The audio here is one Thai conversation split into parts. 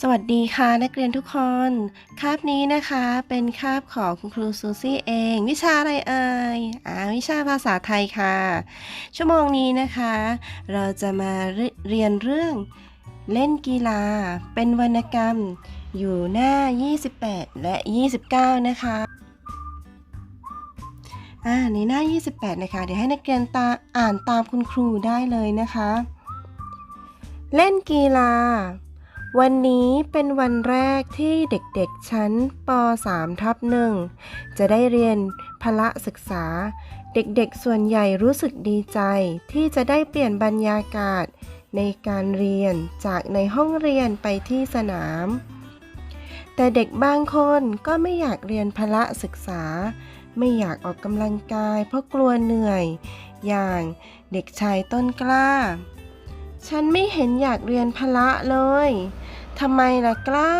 สวัสดีค่ะนักเรียนทุกคน คาบนี้นะคะเป็นคาบของคุณครูซูซี่เอง วิชาอะไรเอ่ยอ่าวิชาภาษาไทยค่ะ ชั่วโมงนี้นะคะ เราจะมาเรเรียนเรื่องเล่นกีฬา เป็นวรรณกรรมอยู่หน้า 28 และ 29 นะคะอ่าในหน้า 28 นะคะ เดี๋ยวให้นักเรียนตาอ่านตามคุณครูได้เลยนะคะ เล่นกีฬา วันนี้เป็นวันแรกที่เด็กๆชั้นป .3 ทับหนึ่งจะได้เรียนพละศึกษา เด็กๆส่วนใหญ่รู้สึกดีใจ ที่จะได้เปลี่ยนบรรยากาศ ในการเรียนจากในห้องเรียนไปที่สนาม แต่เด็กบางคนก็ไม่อยากเรียนพละศึกษา ไม่อยากออกกำลังกายเพราะกลัวเหนื่อย อย่างเด็กชายต้นกล้า ฉันไม่เห็นอยากเรียนพละเลย ทำไมล่ะกล้า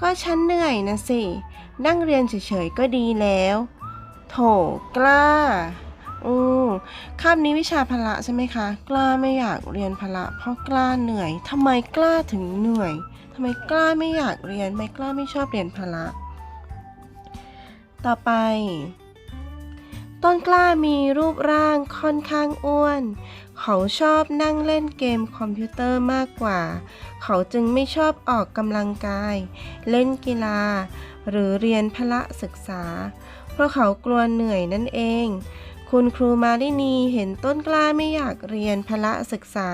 ก็ฉันเหนื่อยนะสิ นั่งเรียนเฉยๆก็ดีแล้ว โถกล้า อืมคาบนี้วิชาพละใช่ไหมคะ กล้าไม่อยากเรียนพละเพราะกล้าเหนื่อย ทำไมกล้าถึงเหนื่อยทำไมกล้าไม่อยากเรียน ไม่กล้าไม่ชอบเรียนพละ ต่อไป ต้นกล้ามีรูปร่างค่อนข้างอ้วน เขาชอบนั่งเล่นเกมคอมพิวเตอร์มากกว่า เขาจึงไม่ชอบออกกำลังกาย เล่นกีฬา หรือเรียนพละศึกษา เพราะเขากลัวเหนื่อยนั่นเอง คุณครูมาลินีเห็นต้นกล้าไม่อยากเรียนพละศึกษา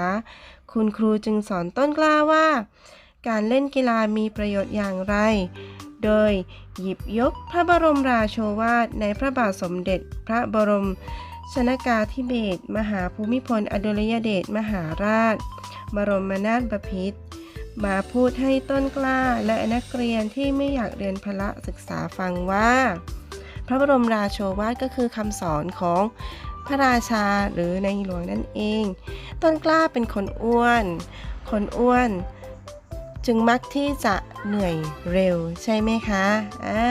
คุณครูจึงสอนต้นกล้าว่า การเล่นกีฬามีประโยชน์อย่างไร โดยหยิบยกพระบรมราโชวาทในพระบาทสมเด็จพระบรม ชนากาธิเบศมหาภูมิพล อดุลยเดชมหาราช บรมนาถบพิตรมาพูดให้ต้นกล้าและนักเรียนที่ไม่อยากเรียนพละศึกษาฟังว่า พระบรมราโชวาทก็คือคำสอนของพระราชาหรือในหลวงนั่นเอง ต้นกล้าเป็นคนอ้วน คนอ้วน จึงมักที่จะเหนื่อยเร็วใช่ไหมคะ อ่า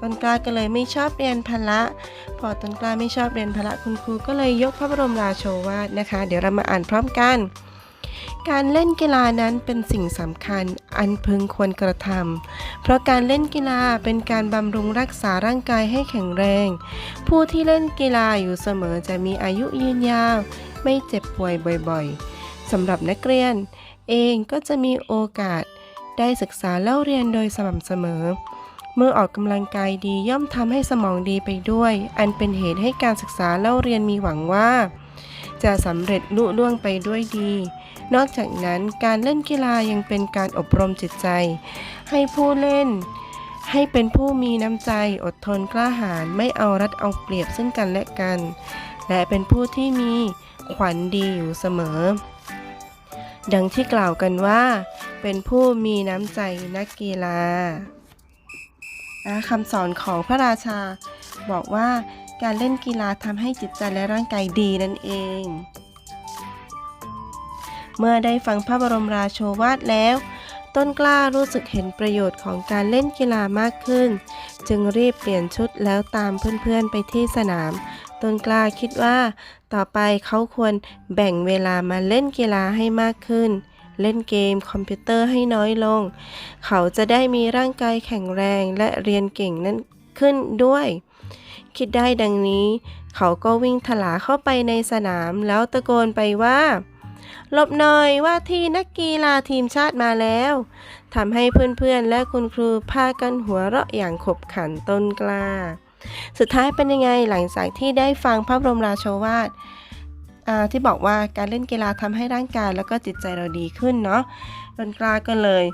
ต้นกล้าก็เลยไม่ชอบเรียนพละ พอต้นกล้าไม่ชอบเรียนพละคุณครูก็เลยยกพระบรมราโชวาทนะคะ เดี๋ยวเรามาอ่านพร้อมกัน การเล่นกีฬานั้นเป็นสิ่งสำคัญอันพึงควรกระทำ เพราะการเล่นกีฬาเป็นการบำรุงรักษาร่างกายให้แข็งแรง ผู้ที่เล่นกีฬาอยู่เสมอจะมีอายุยืนยาว ไม่เจ็บป่วยบ่อยๆสำหรับนักเรียน เองก็จะมีโอกาสได้ศึกษาเล่าเรียนโดยสม่ำเสมอ เมื่อออกกำลังกายดีย่อมทำให้สมองดีไปด้วย อันเป็นเหตุให้การศึกษาเล่าเรียนมีหวังว่า จะสำเร็จลุล่วงไปด้วยดี นอกจากนั้นการเล่นกีฬายังเป็นการอบรมจิตใจ ให้ผู้เล่น ให้เป็นผู้มีน้ำใจอดทนกล้าหาญไม่เอารัดเอาเปรียบซึ่งกันและกัน และเป็นผู้ที่มีขวัญดีอยู่เสมอ ดังที่กล่าวกันว่า เป็นผู้มีน้ำใจนักกีฬาคำสอนของพระราชา บอกว่าการเล่นกีฬาทำให้จิตใจและร่างกายดีนั่นเอง เมื่อได้ฟังพระบรมราโชวาทแล้ว ต้นกล้ารู้สึกเห็นประโยชน์ของการเล่นกีฬามากขึ้น จึงรีบเปลี่ยนชุดแล้วตามเพื่อนๆไปที่สนามต้นกล้าคิดว่า ต่อไปเขาควรแบ่งเวลามาเล่นกีฬาให้มากขึ้น เล่นเกมคอมพิวเตอร์ให้น้อยลง เขาจะได้มีร่างกายแข็งแรงและเรียนเก่งนั่นขึ้นด้วย คิดได้ดังนี้ เขาก็วิ่งถลาเข้าไปในสนามแล้วตะโกนไปว่าหลบหน่อยว่าที่นักกีฬาทีมชาติมาแล้วทำให้เพื่อนๆและคุณครูพากันหัวเราะอย่างขบขันต้นกล้า สุดท้ายเป็นยังไงหลังจากที่ได้ฟังพระบรมราโชวาทที่บอกว่าการเล่นกีฬาทำให้ร่างกายแล้วก็จิตใจเราดีขึ้นเนาะต้นกล้าก็เลย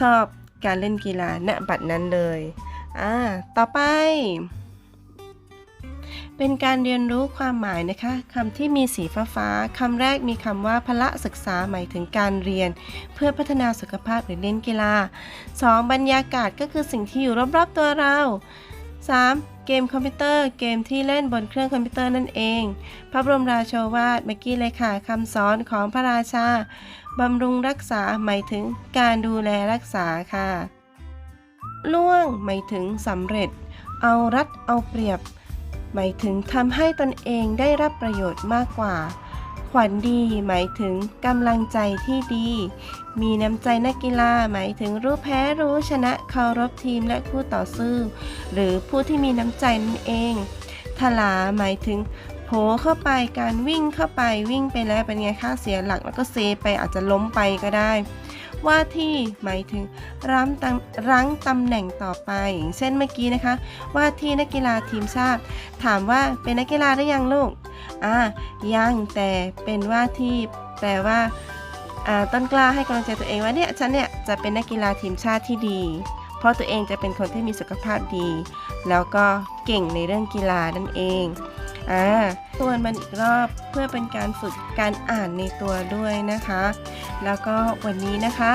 ชอบการเล่นกีฬาณบัดนั้นเลยอ่าต่อไป เป็นการเรียนรู้ความหมายนะคะคำที่มีสีฟ้าฟ้าคำแรกมีคำว่าพละศึกษาหมายถึงการเรียน เพื่อพัฒนาสุขภาพหรือเล่นกีฬา 2. บรรยากาศก็คือสิ่งที่อยู่รอบๆตัวเรา 3. เกมคอมพิวเตอร์ เกมที่เล่นบนเครื่องคอมพิวเตอร์นั่นเอง พระบรมราโชวาทเมื่อกี้เลยค่ะคำสอนของพระราชาบำรุงรักษาหมายถึงการดูแลรักษาค่ะล่วงหมายถึงสำเร็จ เอารัดเอาเปรียบ หมายถึงทำให้ตนเองได้รับประโยชน์มากกว่า ขวัญดีหมายถึงกำลังใจที่ดี มีน้ำใจนักกีฬาหมายถึงรู้แพ้รู้ชนะเคารพทีมและคู่ต่อสู้ หรือผู้ที่มีน้ำใจนั่นเองทลาหมายถึงโผเข้าไปการวิ่งเข้าไปวิ่งไปแล้วเป็นไงค่าเสียหลักแล้วก็เซไปอาจจะล้มไปก็ได้ ว่าที่หมายถึงรั้งตำรั้งตำแหน่งต่อไป อย่างเช่นเมื่อกี้นะคะ ว่าที่นักกีฬาทีมชาติ ถามว่าเป็นนักกีฬาได้ยังลูก อ่ายังแต่เป็นว่าที่แปลว่าต้นกล้าให้กำลังใจตัวเองว่าเนี่ยฉันเนี่ยจะเป็นนักกีฬาทีมชาติที่ดี เพราะตัวเองจะเป็นคนที่มีสุขภาพดี แล้วก็เก่งในเรื่องกีฬานั่นเองอ่าทวนมันอีกรอบเพื่อเป็นการฝึกการอ่านในตัวด้วยนะคะ แล้วก็วันนี้นะคะ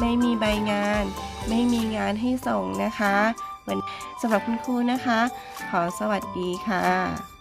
ไม่มีใบงาน ไม่มีงานให้ส่งนะคะวันสำหรับคุณครูนะคะ ขอสวัสดีค่ะ